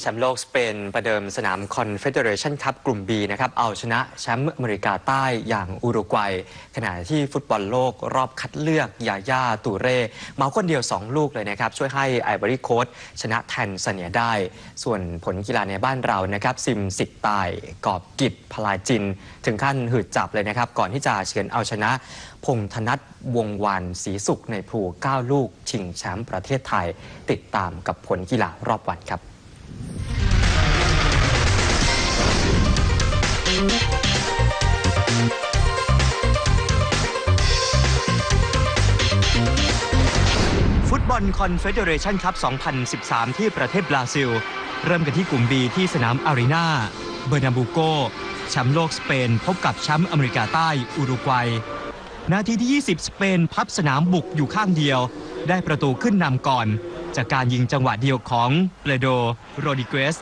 แชมป์โลกสเปนประเดิมสนามคอนเฟเดเรชันคัพกลุ่ม B นะครับเอาชนะแชมป์อเมริกาใต้อย่างอุรุกวัย ขณะที่ฟุตบอลโลกรอบคัดเลือกยาย่าตูเร่เมาคนเดียว 2 ลูกเลยนะครับ ช่วยให้ไอบริโคสชนะแทนเสเนียได้ ส่วนผลกีฬาในบ้านเรานะครับ ซิมสิกตาย กอบกิจพลาจิน ถึงขั้นหืดจับเลยนะครับ ก่อนที่จะเฉือนเอาชนะ พงธนัทวงวันศรีสุขในพลู9ลูก ชิงแชมป์ประเทศไทย ติดตามกับผลกีฬารอบวันครับ บอลคอนเฟเดเรชันคัพ2013 ที่ประเทศบราซิล เริ่มกันที่กลุ่ม B ที่สนามอารีนาเบอร์นาบูโกแชมป์โลกสเปน พบกับแชมป์อเมริกาใต้อุรุกวัย นาทีที่ 20 สเปนพับสนามบุกอยู่ข้างเดียว ได้ประตูขึ้นนำก่อน จากการยิงจังหวะเดียวของเปโดโรดิเกส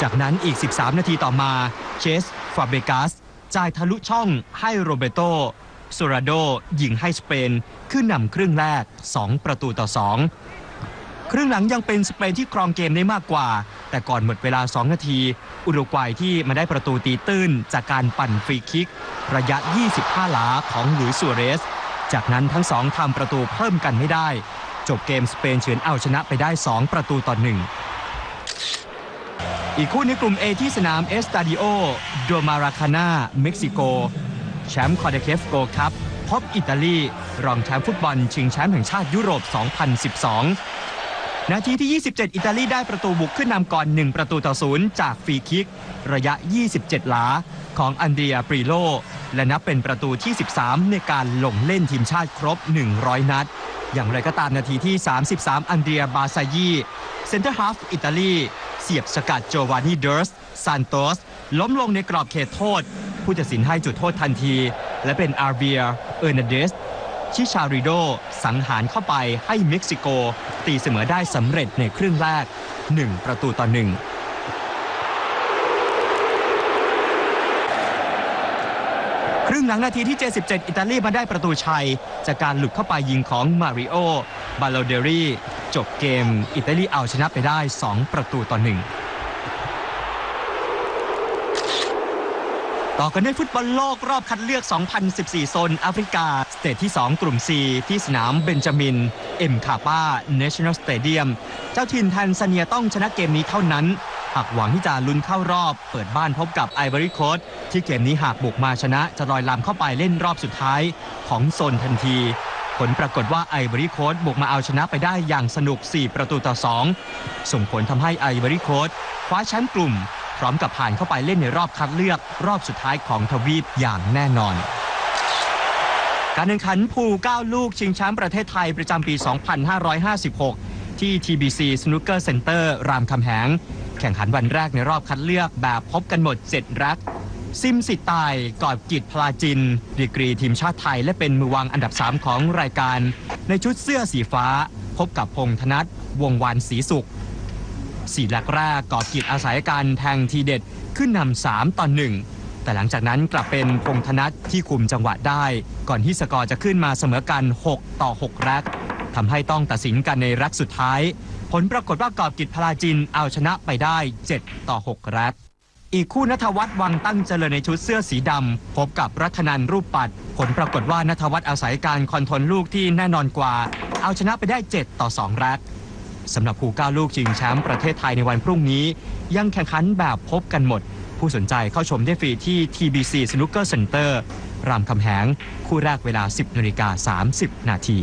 จากนั้นอีก 13 นาทีต่อมาเชสฟาเบกัสจ่ายทะลุช่องให้โรเบโต ซราโดยิงให้สเปนขึ้นนำครึ่งแรก 2 ประตูต่อ 2 ครึ่งหลังยังเป็นสเปนที่ครองเกมได้มากกว่า แต่ก่อนหมดเวลา 2 นาที อุรุกวัยที่มาได้ประตูตีตื้น จากการปั่นฟรีคิก ระยะ 25 หลาของหลุยส์ซัวเรส จากนั้นทั้งสองทำประตูเพิ่มกันไม่ได้ จบเกมสเปนเฉือนเอาชนะไปได้ 2 ประตูต่อหนึ่งอีกคู่ในกลุ่ม A ที่สนามเอสตาดิโอ โดมาราคานาเม็กซิโก แชมป์คอเดเคฟโกครับพบอิตาลี รองแชมป์ฟุตบอล ชิงแชมป์แห่งชาติยุโรป 2012 นาทีที่ 27 อิตาลีได้ประตูบุกขึ้นนำก่อน 1 ประตูต่อศูนย์จากฟรีคิก ระยะ 27 หลา ของอันเดียปรีโล และนับเป็นประตูที่ 13 ในการลงเล่นทีมชาติครบ 100 นัด อย่างไรก็ตามนาทีที่ 33 อันเดียบาซายี เซนเตอร์ฮาฟอิตาลี เสียบสกัดโจวานีเดอร์สซานโตส ล้มลงในกรอบเขตโทษ ผู้ตัดสินให้จุดโทษทันที และเป็นอาร์เบียเออร์นาเดสชิชาริโด สังหารเข้าไปให้เม็กซิโก ตีเสมอได้สำเร็จในครึ่งแรก 1 ประตูต่อง รึ่งหลังนาทีที่ 77 อิตาลีมาได้ประตูชัย จากการหลุดเข้าไปยิงของมาริโอบาโลเดรีจบเกม อิตาลีเอาชนะไปได้ 2 ประตูต่อหนึ่งต่อกันด้วยฟุตบอลโลกรอบคัดเลือก 2014 โซนแอฟริกา สเตจที่ 2 กลุ่ม C ที่สนามเบนจามิน เอ็มคาปา National Stadium เจ้าถิ่นแทนซาเนียต้องชนะเกมนี้เท่านั้น หากหวังที่จะลุ้นเข้ารอบ เปิดบ้านพบกับไอ o อรี่โคสที่เกมนี้หากบุกมาชนะจะลอยลำเข้าไปเล่นรอบสุดท้ายของโซนทันที ผลปรากฏว่าไอ o อรี่โคสบุกมาเอาชนะไปได้อย่างสนุก 4 ประตูต่อ 2 ส่งผลทำให้ไอ o อรี่โคสคว้าแชมป์กลุ่ม พร้อมกับผ่านเข้าไปเล่นในรอบคัดเลือก รอบสุดท้ายของทวีปอย่างแน่นอนการแข่งขันพูล9ลูกชิงแชมป์ประเทศไทยประจำปี 2556 ที่ TBC Snooker Center รามคำแหง แข่งขันวันแรกในรอบคัดเลือกแบบพบกันหมด7รัก ซิมสิตายกอบกิจพลาจิน ดีกรีทีมชาติไทยและเป็นมือวางอันดับ 3 ของรายการ ในชุดเสื้อสีฟ้า พบกับพงธนัทวงวานศรีสุขสี่หลักแรกกอบกิจอาศัยการแทงทีเด็ดขึ้นนำสามต่อหนึ่งแต่หลังจากนั้นกลับเป็นพงธนัทที่คุมจังหวะได้ ก่อนที่สกอร์จะขึ้นมาเสมอกัน 6 ต่อ6รัก ทำให้ต้องตัดสินกันในรักสุดท้าย ผลปรากฏว่ากอบกิจพลาจินเอาชนะไปได้ 7 ต่อ 6 รักอีกคู่นัทวัฒน์วังตั้งเจริญในชุดเสื้อสีดำพบกับรัตนันรูปปัด ผลปรากฏว่านัทวัฒน์อาศัยการคอนทรลลูกที่แน่นอนกว่า เอาชนะไปได้ 7 ต่อ 2 รักสำหรับภูก้าลูกชิงแชมป์ประเทศไทยในวันพรุ่งนี้ ยังแข่งขันแบบพบกันหมด ผู้สนใจเข้าชมได้ฟรีที่ TBC Snooker Center รามคำแหง คู่แรกเวลา 10นาฬิกา30 นาที